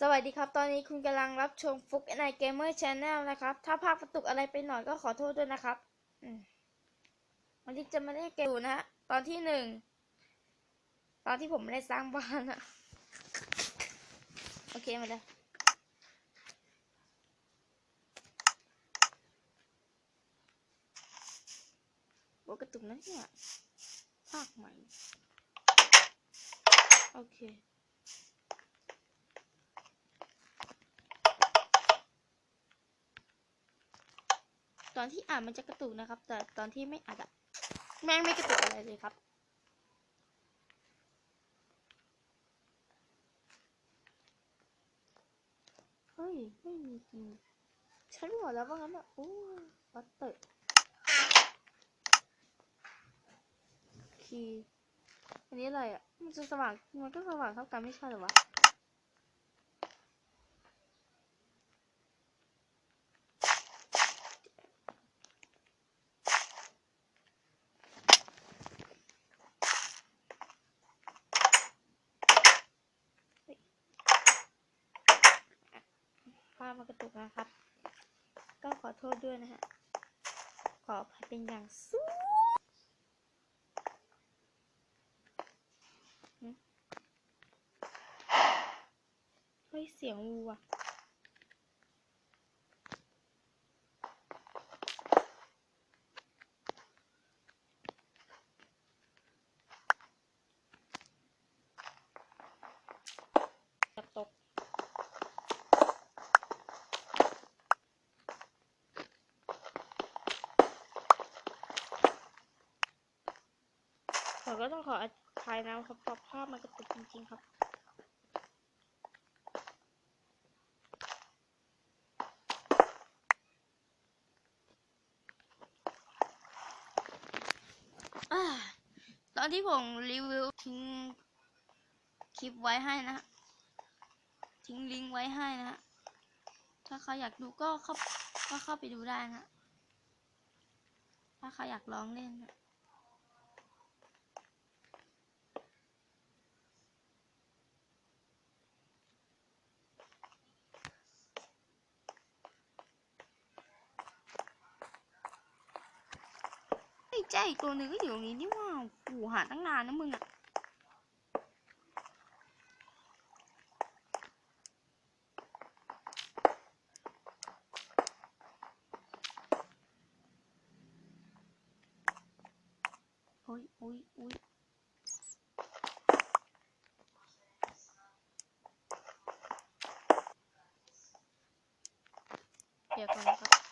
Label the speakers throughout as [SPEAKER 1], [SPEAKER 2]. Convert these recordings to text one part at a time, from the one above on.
[SPEAKER 1] สวัสดีครับ ตอนนี้คุณกำลังรับชมฟุกในเกมเมอร์ชแนลนะครับ ถ้าภาพกระตุกอะไรไปหน่อยก็ขอโทษด้วยนะครับอวันนี้จะมาเล่นเกมอยู่นะ ตอนที่หนึ่ง ตอนที่ผมไม่ได้สร้างบ้านอะโอเคมาเลยโอ้กระตุกนะเนี่ยภาคใหม่ โอเค ตอนที่อ่านมันจะกระตุกนะครับ แต่ตอนที่ไม่อ่านอะแม่งไม่กระตุกอะไรเลยครับ เฮ้ย ไม่มีจริงฉันบอกแล้วว่างั้นอะโอ้วัดเตอร์คีอันนี้อะไรอะมันจะสว่าง มันก็สว่างเท่ากันไม่ใช่หรอวะ ภาพมันกระตุกนะครับ ก็ขอโทษด้วยนะฮะ ขออภัยเป็นอย่างสูงหึเฮ้ยเสียงวัว ก็ต้องขออภัยนะครับเพราะภาพมันกระตุกจริงๆครับอตอนที่ผมรีวิวทิ้งคลิปไว้ให้นะ ทิ้งลิงก์ไว้ให้นะ ถ้าใครอยากดูก็เข้าก็เข้าไปดูได้นะฮะถ้าใครอยากลองเล่นนะ จ้อีกตัวหนึ่งก็อยู่ตรงนี้นี่ว่ากูหาตั้งนานนะมึงอะโอ้ยโอ้ยโอ้ยเดี๋ยวก่อนนะครับ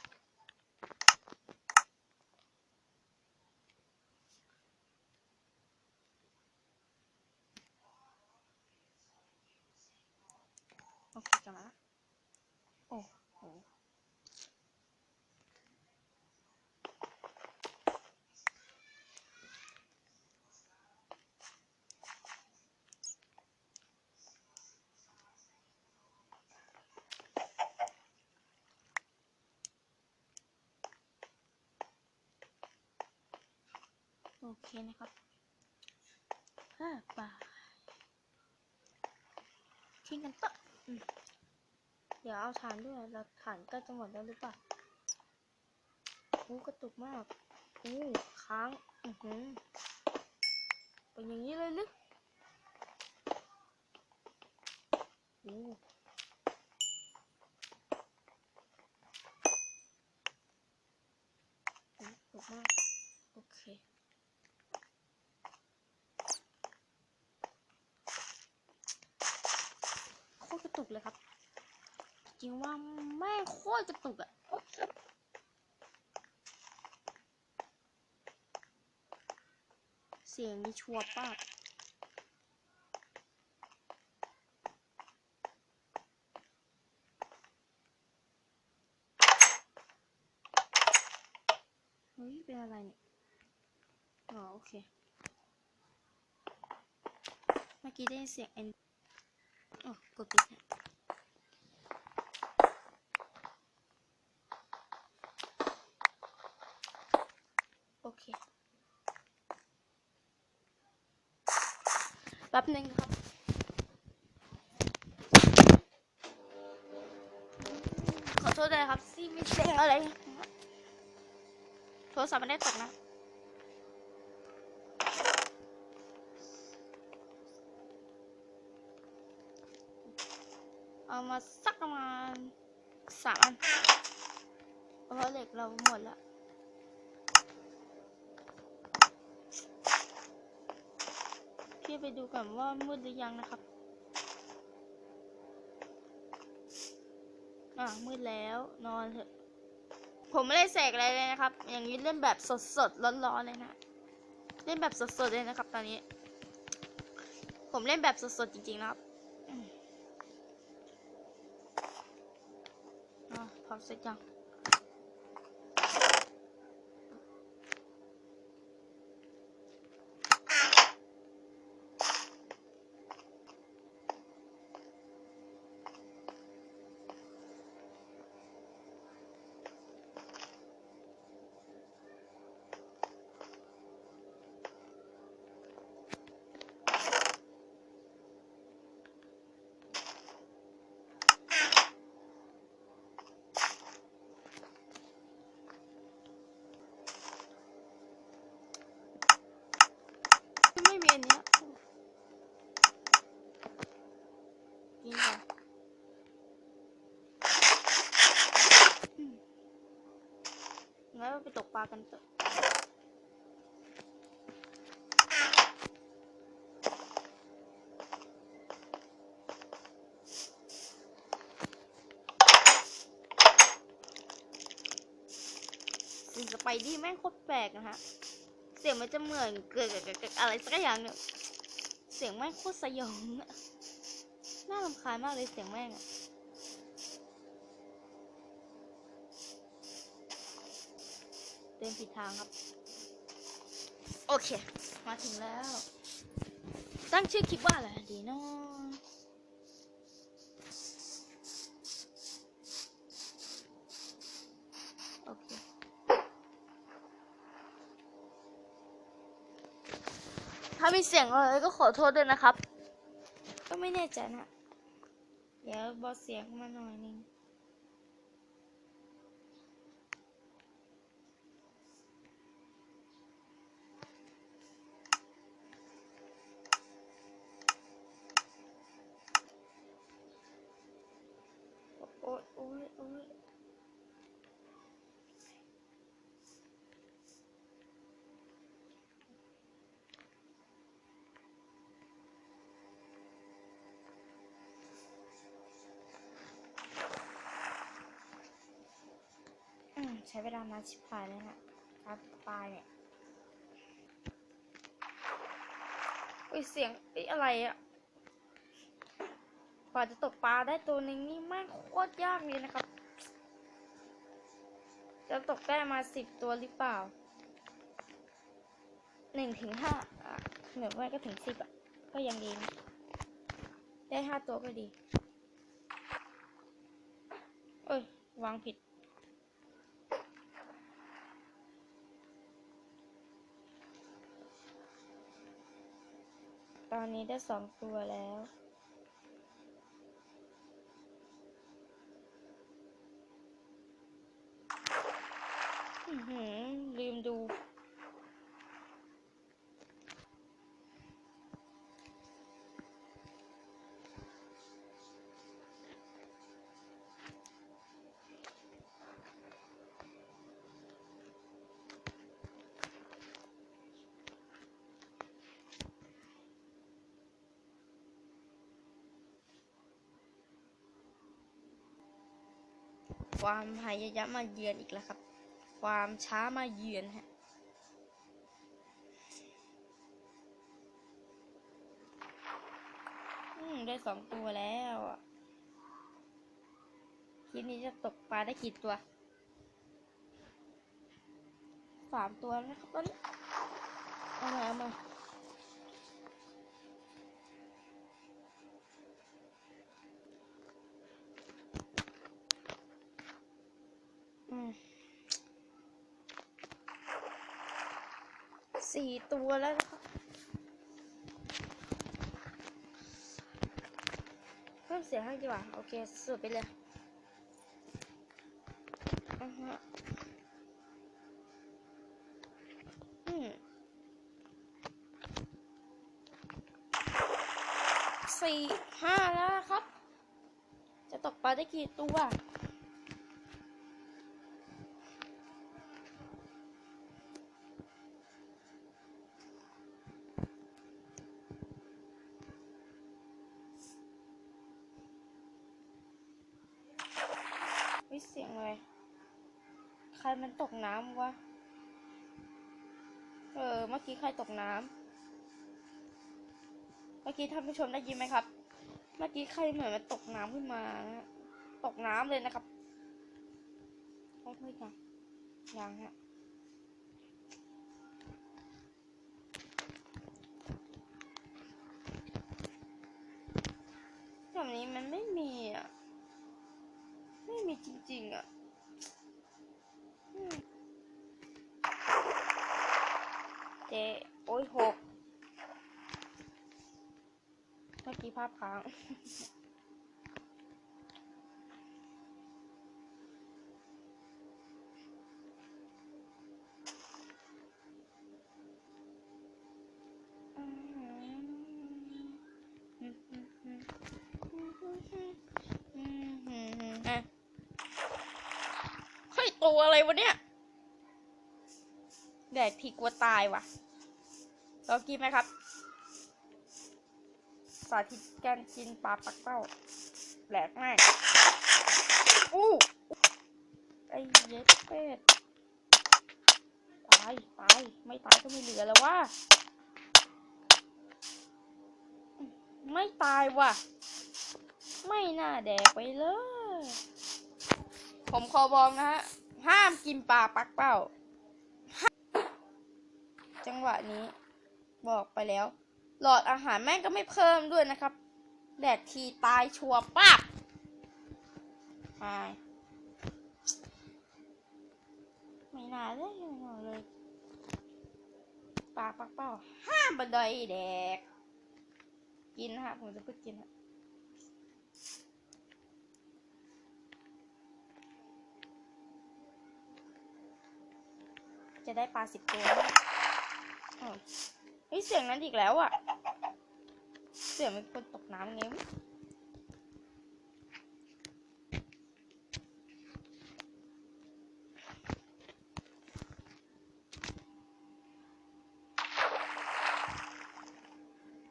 [SPEAKER 1] โอเคกลับมาละโอ้โห โอเคนะครับห้าบาททิ้งกันปะอืมเดี๋ยวเอาฐานด้วยแล้วฐานก็จะหมดแล้วหรือเปล่าอู้กระตุกมากอู้ค้างอือหือเป็นอย่างนี้เลยหรืออู้กระตุกมาก โอเค โคตรกระตุก เลยครับ จริงว่าแม่งโคตรกระตุกอะเสียงนี่ชัวร์ป้าเฮ้ย เป็นอะไรเนี่ย อ๋อ โอเค เมื่อกี้ได้ยินเสียงเอ็นอ๋อกดปิดนะ โอเค แป๊บหนึ่งครับขอโทษด้วยครับที่มีเสียงอะไร โทรศัพท์มันได้ตกนะเอามาสักประมาณสามอันเพราะเหล็กเราหมดแล้ว พี่ไปดูก่อนว่ามืดหรือยังนะครับ อะมืดแล้วนอนเถอะ ผมไม่ได้เสกอะไรเลยนะครับ อย่างนี้เล่นแบบสดๆร้อนๆเลยนะ เล่นแบบสดๆเลยนะครับ ตอนนี้ ผมเล่นแบบสดๆจริงๆนะครับอะพอเสร็จยัง ไม่มีอันเนี้ยกินก่อนอืมงั้นเราไป ตกปลากันเถอะสิ่งสไปดี้แม่งโคตรแปลกนะฮะ เสียงมันจะเหมือนเกิดอะไรสักอย่างเนี่ยเสียงแม่งโคตรสยองน่ารำคาญมากเลยเสียงแม่งอะ ดินผิดทางครับ โอเค มาถึงแล้ว ตั้งชื่อคลิปว่าอะไรดีเนาะโอเค ถ้ามีเสียงอะไรก็ขอโทษด้วยนะครับ ก็ไม่แน่ใจนะ เดี๋ยวบอเสียงมาหน่อยนึง ใช้เวลานานชิบหายเลยนะการปลาเนี่ยอุ้ยเสียงเอ้อะไรอะกว่าจะตกปลาได้ตัวนึงนี่ม่งโคตรยากเลยนะครับ จะตกได้มาสิบตัวหรือเปล่าหนึ่งถึงห้าอะหรือว่าก็ถึงสิบอะ ก็ยังดีนะ ได้ห้าตัวก็ดี เอ้ย วางผิด ตอนนี้ได้สองตัวแล้ว ความพยายามมาเยือนอีกแล้วครับ ความช้ามาเยือนฮะอืมได้สองตัวแล้วอะทีนี้จะตกปลาได้กี่ตัวสามตัวแล้วนะครับตอนนี้เอามาเอามา สี่ตัวแล้วนะครับเพิ่มเสียงให้ดีกว่า โอเค สุดไปเลยอ่าฮะอืมสี่ห้าแล้วครับ จะตกปลาได้กี่ตัว วิเสียงอะไรใครมันตกน้ำวะ เออ เมื่อกี้ใครตกน้ำ เมื่อกี้ท่านผู้ชมได้ยินไหมครับ เมื่อกี้ใครเหมือนมันตกน้ำขึ้นมา ตกน้ำเลยนะครับใช่เพื่อนยังยังฮะแบบนี้มันไม่มีอะ ไม่มีจริง ๆ อะเจโอ้ยหกเมื่อกี้ภาพค้าง วตายว่ะลองกินไหมครับ สาธิตการกินปลาปักเป้าแหลกมากอู้ไอ้เย็ดเป็ดตายตายไม่ตายก็ไม่เหลือแล้วว่า ไม่ตายว่ะ ไม่น่าแดกไปเลย ผมขอบอกนะฮะ ห้ามกินปลาปักเป้า จังหวะนี้ บอกไปแล้ว หลอดอาหารแม่งก็ไม่เพิ่มด้วยนะครับ แดกทีตายชัวร์ปากตายไม่น่าเลยไม่น่าเลยปลาปักเป้าห้ามบันไดแดก กินนะฮะผมจะพิ่งกินฮะจะได้ปลาสิบตัว เฮ้ยเสียงนั้นอีกแล้วอะ เสียงเป็นคนตกน้ำไงวะ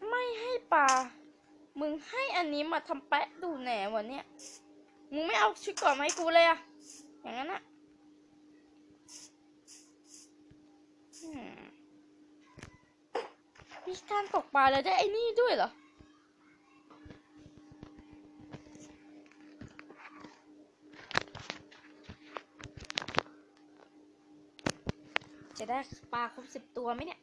[SPEAKER 1] ไม่ให้ปลา มึงให้อันนี้มาทำแปะดูแหนวะเนี่ย มึงไม่เอาชุดก่อนมาให้กูเลยอะอย่างนั้นอะ มีการตกปลาแล้วได้ไอ้นี่ด้วยเหรอ จะได้ปลาครบสิบตัวไหมเนี่ย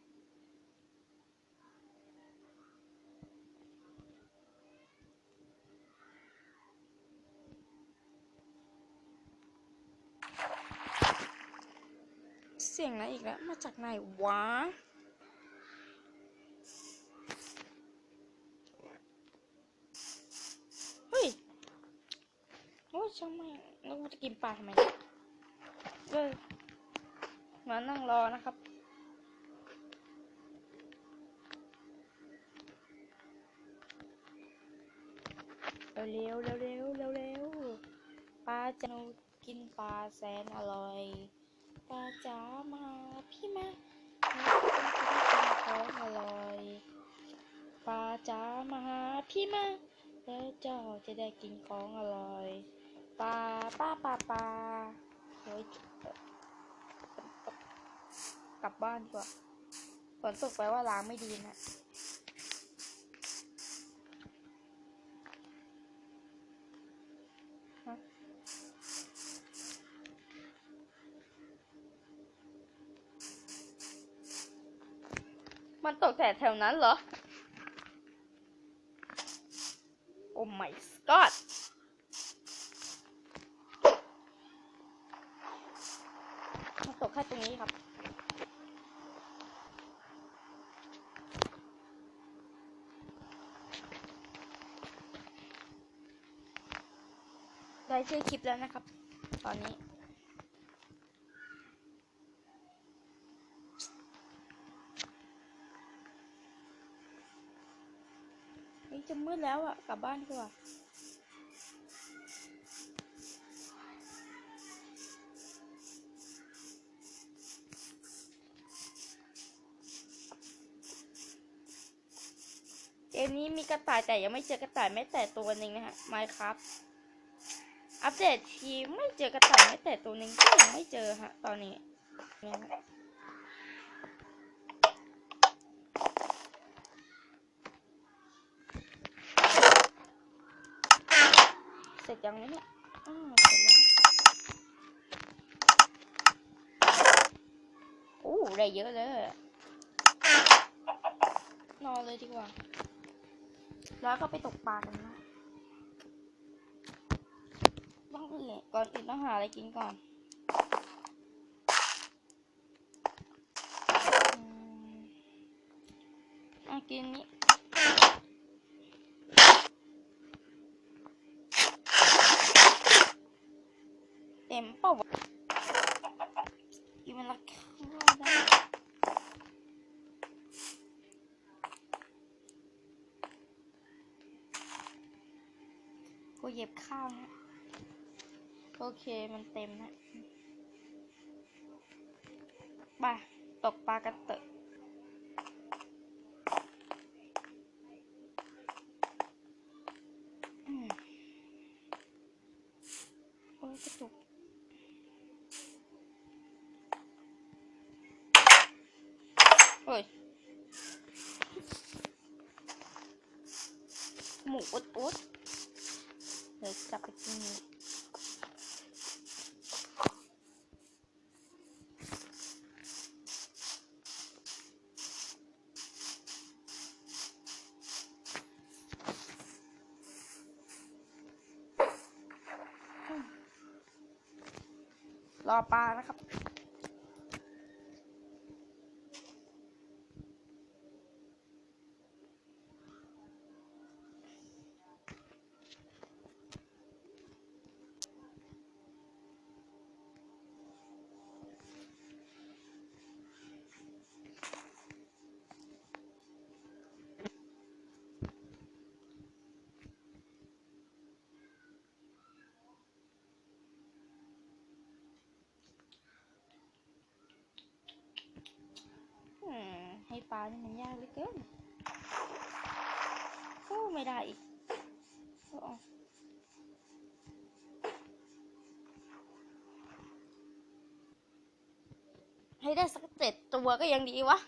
[SPEAKER 1] เสียงอะไรอีกแล้ว มาจากไหนวะ เฮ้ย โอ้ย ช่างไม่งแล้วกูจะกินปลาทำไมเนี่ยเออมานั่งรอนะครับ เร็วเร็วเร็วเร็วเร็วปลาจะนูกินปลาแสนอร่อย ปลาจ๋ามาพี่มากินของอร่อย ปลาจ๋ามาพี่มาแล้วเจ้าจะได้กินของอร่อย ปลาป้าปลาปลาเฮ้ยกลับบ้านดีกว่าฝนตกแปว่าล้างไม่ดีนะฮะมันตกแต่แถวนั้นเหรอ โอ้ my god ตกแค่ตรงนี้ครับได้ชื่อคลิปแล้วนะครับ ตอนนี้ นี่จะมืดแล้วอะกลับบ้านดีกว่า มนี้มีกระต่ายแต่ยังไม่เจอกระต่ายแม้แต่ตัวหนึ่งนะฮะไมครับ อัปเดตทีไม่เจอกระต่ายแม้แต่ตัวหนึ่งก็ยังไม่เจอฮะ ตอนนี้เนี่ยฮะเสร็จยังไหมเนี่ยอ้าวเสร็จแล้วโอ้ได้เยอะเลยนอนเลยดีกว่า แล้วก็ไปตกปลากันนะต้องอื่นก่อนอื่นต้องหาอะไรกินก่อนอืมอะกินนี้เต็มเปล่าวะกินมันละข้าวได้กู เหย็บข้าวนะ โอเคมันเต็มนะไปตกปลากันเถอะโอ้ยกระตุกโอ้ยหมูอุดอุด เดี๋ยวจับไปกินเลยรอปลานะครับานี่มันยากเหลือเกินโอ้ไม่ได้อีกโอ้ให้ได้สักเจ็ดตัวก็ยังดีวะ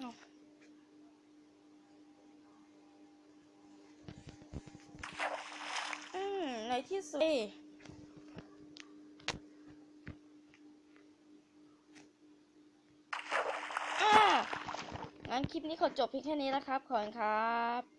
[SPEAKER 1] อาอืมในที่สุด อ่างั้นคลิป นี้ขอจบเพียงแค่นี้นะครับ ขอบคุณครับ